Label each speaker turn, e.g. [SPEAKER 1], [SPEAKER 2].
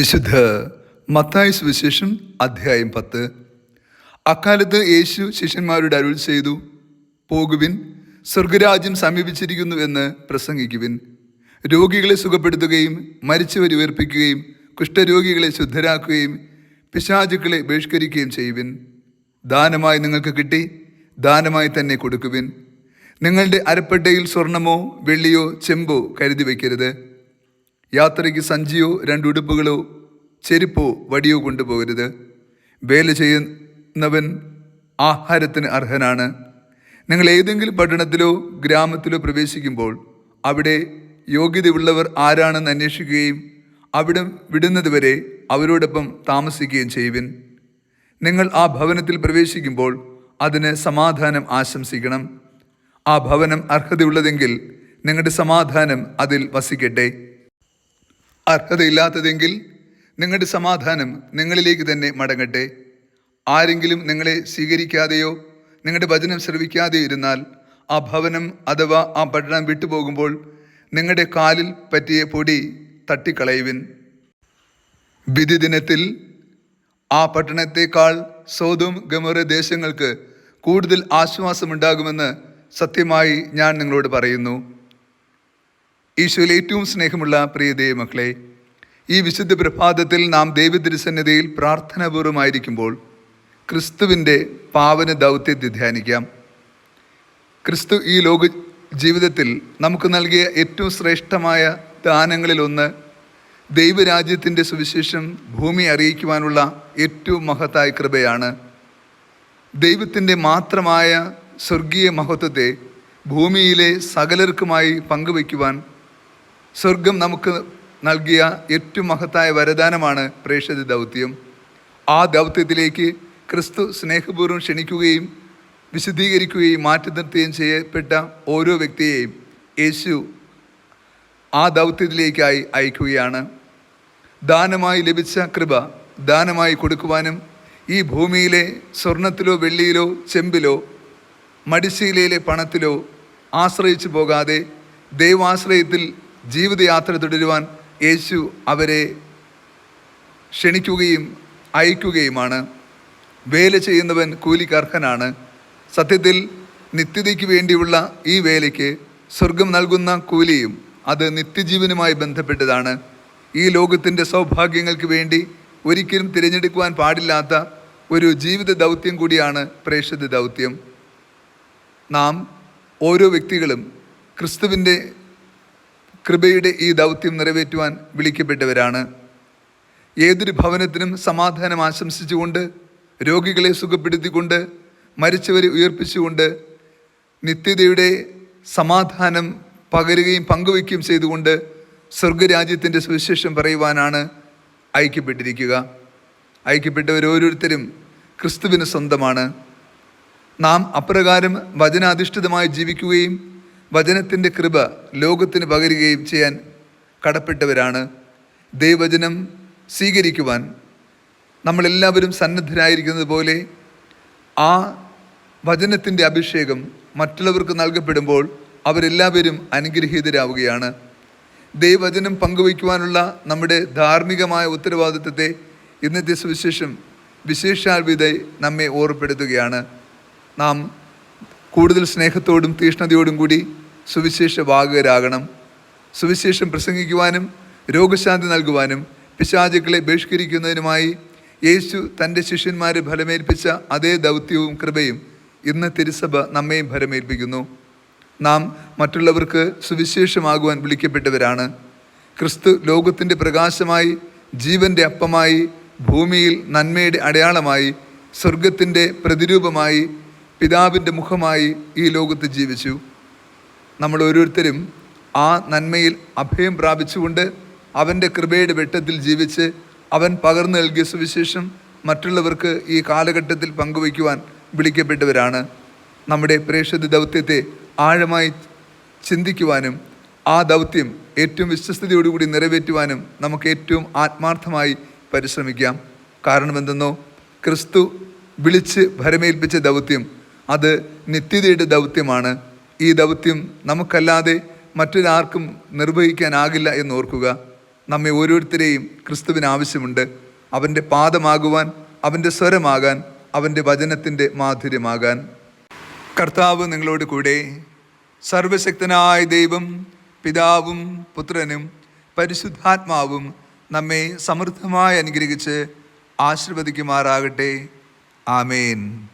[SPEAKER 1] വിശുദ്ധ മത്തായ സുവിശേഷം അധ്യായം പത്ത്. അക്കാലത്ത് യേശു ശിഷ്യന്മാരുടെ അരുൾ ചെയ്തു പോകുവിൻ സ്വർഗരാജ്യം സമീപിച്ചിരിക്കുന്നു എന്ന് പ്രസംഗിക്കുവിൻ. രോഗികളെ സുഖപ്പെടുത്തുകയും മരിച്ചവരെ ഉയർപ്പിക്കുകയും കുഷ്ഠരോഗികളെ ശുദ്ധരാക്കുകയും പിശാചുക്കളെ ബഹിഷ്കരിക്കുകയും ചെയ്യുവിൻ. ദാനമായി നിങ്ങൾക്ക് കിട്ടി ദാനമായി തന്നെ കൊടുക്കുവിൻ. നിങ്ങളുടെ അരപ്പട്ടയിൽ സ്വർണമോ വെള്ളിയോ ചെമ്പോ കരുതി വയ്ക്കരുത്. യാത്രയ്ക്ക് സഞ്ചിയോ രണ്ടുടുപ്പുകളോ ചെരുപ്പോ വടിയോ കൊണ്ടുപോകരുത്. വേല ചെയ്യുന്നവൻ ആഹാരത്തിന് അർഹനാണ്. നിങ്ങൾ ഏതെങ്കിലും പട്ടണത്തിലോ ഗ്രാമത്തിലോ പ്രവേശിക്കുമ്പോൾ അവിടെ യോഗ്യതയുള്ളവർ ആരാണെന്ന് അന്വേഷിക്കുകയും അവിടെ വിടുന്നതുവരെ അവരോടൊപ്പം താമസിക്കുകയും ചെയ്യുവിൻ. നിങ്ങൾ ആ ഭവനത്തിൽ പ്രവേശിക്കുമ്പോൾ അതിന് സമാധാനം ആശംസിക്കണം. ആ ഭവനം അർഹതയുള്ളതെങ്കിൽ നിങ്ങളുടെ സമാധാനം അതിൽ വസിക്കട്ടെ. അർഹതയില്ലാത്തതെങ്കിൽ നിങ്ങളുടെ സമാധാനം നിങ്ങളിലേക്ക് തന്നെ മടങ്ങട്ടെ. ആരെങ്കിലും നിങ്ങളെ സ്വീകരിക്കാതെയോ നിങ്ങളുടെ വചനം ശ്രവിക്കാതെയോ ഇരുന്നാൽ ആ ഭവനം അഥവാ ആ പട്ടണം വിട്ടുപോകുമ്പോൾ നിങ്ങളുടെ കാലിൽ പറ്റിയ പൊടി തട്ടിക്കളയുവിൻ. വിധി ദിനത്തിൽ ആ പട്ടണത്തേക്കാൾ സോതും ഗമോര ദേശങ്ങൾക്ക് കൂടുതൽ ആശ്വാസമുണ്ടാകുമെന്ന് സത്യമായി ഞാൻ നിങ്ങളോട് പറയുന്നു. ഈശോയിൽ ഏറ്റവും സ്നേഹമുള്ള പ്രിയ ദൈവമക്കളെ ഈ വിശുദ്ധ പ്രഭാതത്തിൽ നാം ദൈവതിരുസന്നിധിയിൽ പ്രാർത്ഥനാപൂർവമായിരിക്കുമ്പോൾ ക്രിസ്തുവിന്റെ പാവന ദൗത്യത്തെ ധ്യാനിക്കാം. ക്രിസ്തു ഈ ലോക ജീവിതത്തിൽ നമുക്ക് നൽകിയ ഏറ്റവും ശ്രേഷ്ഠമായ ദാനങ്ങളിലൊന്ന് ദൈവരാജ്യത്തിന്റെ സുവിശേഷം ഭൂമി അറിയിക്കുവാനുള്ള ഏറ്റവും മഹത്തായ കൃപയാണ്. ദൈവത്തിന്റെ മാത്രമായ സ്വർഗീയ മഹത്വത്തെ ഭൂമിയിലെ സകലർക്കുമായി പങ്കുവയ്ക്കുവാൻ സ്വർഗം നമുക്ക് നൽകിയ ഏറ്റവും മഹത്തായ വരദാനമാണ് പ്രേക്ഷിത ദൗത്യം. ആ ദൗത്യത്തിലേക്ക് ക്രിസ്തു സ്നേഹപൂർവം ക്ഷണിക്കുകയും വിശദീകരിക്കുകയും മാറ്റി നിർത്തുകയും ചെയ്യപ്പെട്ട ഓരോ വ്യക്തിയെയും യേശു ആ ദൗത്യത്തിലേക്കായി അയക്കുകയാണ്. ദാനമായി ലഭിച്ച കൃപ ദാനമായി കൊടുക്കുവാനും ഈ ഭൂമിയിലെ സ്വർണത്തിലോ വെള്ളിയിലോ ചെമ്പിലോ മടിശീലയിലെ പണത്തിലോ ആശ്രയിച്ചു പോകാതെ ദൈവാശ്രയത്തിൽ ജീവിതയാത്ര തുടരുവാൻ യേശു അവരെ ക്ഷണിക്കുകയും അയക്കുകയുമാണ്. വേല ചെയ്യുന്നവൻ കൂലിക്കർഹനാണ്. സത്യത്തിൽ നിത്യതയ്ക്ക് വേണ്ടിയുള്ള ഈ വേലയ്ക്ക് സ്വർഗം നൽകുന്ന കൂലിയും അത് നിത്യജീവനുമായി ബന്ധപ്പെട്ടതാണ്. ഈ ലോകത്തിന്റെ സൗഭാഗ്യങ്ങൾക്ക് വേണ്ടി ഒരിക്കലും തിരഞ്ഞെടുക്കുവാൻ പാടില്ലാത്ത ഒരു ജീവിത ദൗത്യം കൂടിയാണ് പ്രേക്ഷിത ദൗത്യം. നാം ഓരോ വ്യക്തികളും ക്രിസ്തുവിന്റെ കൃപയുടെ ഈ ദൗത്യം നിറവേറ്റുവാൻ വിളിക്കപ്പെട്ടവരാണ്. ഏതൊരു ഭവനത്തിനും സമാധാനം ആശംസിച്ചുകൊണ്ട് രോഗികളെ സുഖപ്പെടുത്തിക്കൊണ്ട് മരിച്ചവരെ ഉയർപ്പിച്ചുകൊണ്ട് നിത്യതയുടെ സമാധാനം പകരുകയും പങ്കുവയ്ക്കുകയും ചെയ്തുകൊണ്ട് സ്വർഗരാജ്യത്തിന്റെ സുവിശേഷം പറയുവാനാണ് ഐക്യപ്പെട്ടിരിക്കുക ഐക്യപ്പെട്ടവർ ഓരോരുത്തരും ക്രിസ്തുവിന് സ്വന്തമാണ്. നാം അപ്രകാരം വചനാധിഷ്ഠിതമായി ജീവിക്കുകയും വചനത്തിന്റെ കൃപ ലോകത്തിന് പകരുകയും ചെയ്യാൻ കടപ്പെട്ടവരാണ്. ദൈവവചനം സ്വീകരിക്കുവാൻ നമ്മളെല്ലാവരും സന്നദ്ധരായിരിക്കുന്നത് പോലെ ആ വചനത്തിന്റെ അഭിഷേകം മറ്റുള്ളവർക്ക് നൽകപ്പെടുമ്പോൾ അവരെല്ലാവരും അനുഗ്രഹീതരാവുകയാണ്. ദൈവവചനം പങ്കുവയ്ക്കുവാനുള്ള നമ്മുടെ ധാർമ്മികമായ ഉത്തരവാദിത്വത്തെ ഇന്നത്തെ സുവിശേഷം വിശേഷാൽവിധ നമ്മെ ഓർപ്പെടുത്തുകയാണ്. നാം കൂടുതൽ സ്നേഹത്തോടും തീഷ്ണതയോടും കൂടി സുവിശേഷ വാഹകരാകണം സുവിശേഷം പ്രസംഗിക്കുവാനും രോഗശാന്തി നൽകുവാനും പിശാചുക്കളെ ബഹിഷ്കരിക്കുന്നതിനുമായി യേശു തന്റെ ശിഷ്യന്മാരെ ഫലമേൽപ്പിച്ച അതേ ദൗത്യവും കൃപയും ഇന്ന് തിരുസഭ നമ്മയും ഫലമേൽപ്പിക്കുന്നു. നാം മറ്റുള്ളവർക്ക് സുവിശേഷമാകുവാൻ വിളിക്കപ്പെട്ടവരാണ്. ക്രിസ്തു ലോകത്തിന്റെ പ്രകാശമായി ജീവന്റെ അപ്പമായി ഭൂമിയിൽ നന്മയുടെ അടയാളമായി സ്വർഗത്തിന്റെ പ്രതിരൂപമായി പിതാവിന്റെ മുഖമായി ഈ ലോകത്ത് ജീവിച്ചു. നമ്മൾ ഓരോരുത്തരും ആ നന്മയിൽ അഭയം പ്രാപിച്ചുകൊണ്ട് അവന്റെ കൃപയുടെ വെട്ടത്തിൽ ജീവിച്ച് അവൻ പകർന്നു നൽകിയ സുവിശേഷം മറ്റുള്ളവർക്ക് ഈ കാലഘട്ടത്തിൽ പങ്കുവയ്ക്കുവാൻ വിളിക്കപ്പെട്ടവരാണ്. നമ്മുടെ പ്രേക്ഷിത ദൗത്യത്തെ ആഴമായി ചിന്തിക്കുവാനും ആ ദൗത്യം ഏറ്റവും വിശ്വസ്തയോടുകൂടി നിറവേറ്റുവാനും നമുക്ക് ഏറ്റവും ആത്മാർത്ഥമായി പരിശ്രമിക്കാം. കാരണമെന്തെന്നോ ക്രിസ്തു വിളിച്ച് ഭരമേൽപ്പിച്ച ദൗത്യം അത് നിത്യതയുടെ ദൗത്യമാണ്. ഈ ദൗത്യം നമുക്കല്ലാതെ മറ്റൊരാർക്കും നിർവഹിക്കാനാകില്ല എന്ന് ഓർക്കുക നമ്മെ ഓരോരുത്തരെയും ക്രിസ്തുവിന് ആവശ്യമുണ്ട്. അവന്റെ പാദമാകുവാൻ അവന്റെ സ്വരമാകാൻ അവന്റെ വചനത്തിന്റെ മാധുര്യമാകാൻ. കർത്താവ് നിങ്ങളോട് കൂടെ. സർവശക്തനായ ദൈവം പിതാവും പുത്രനും പരിശുദ്ധാത്മാവും നമ്മെ സമൃദ്ധമായി അനുഗ്രഹിച്ച് ആശീർവദിക്കുമാറാകട്ടെ. ആമേൻ.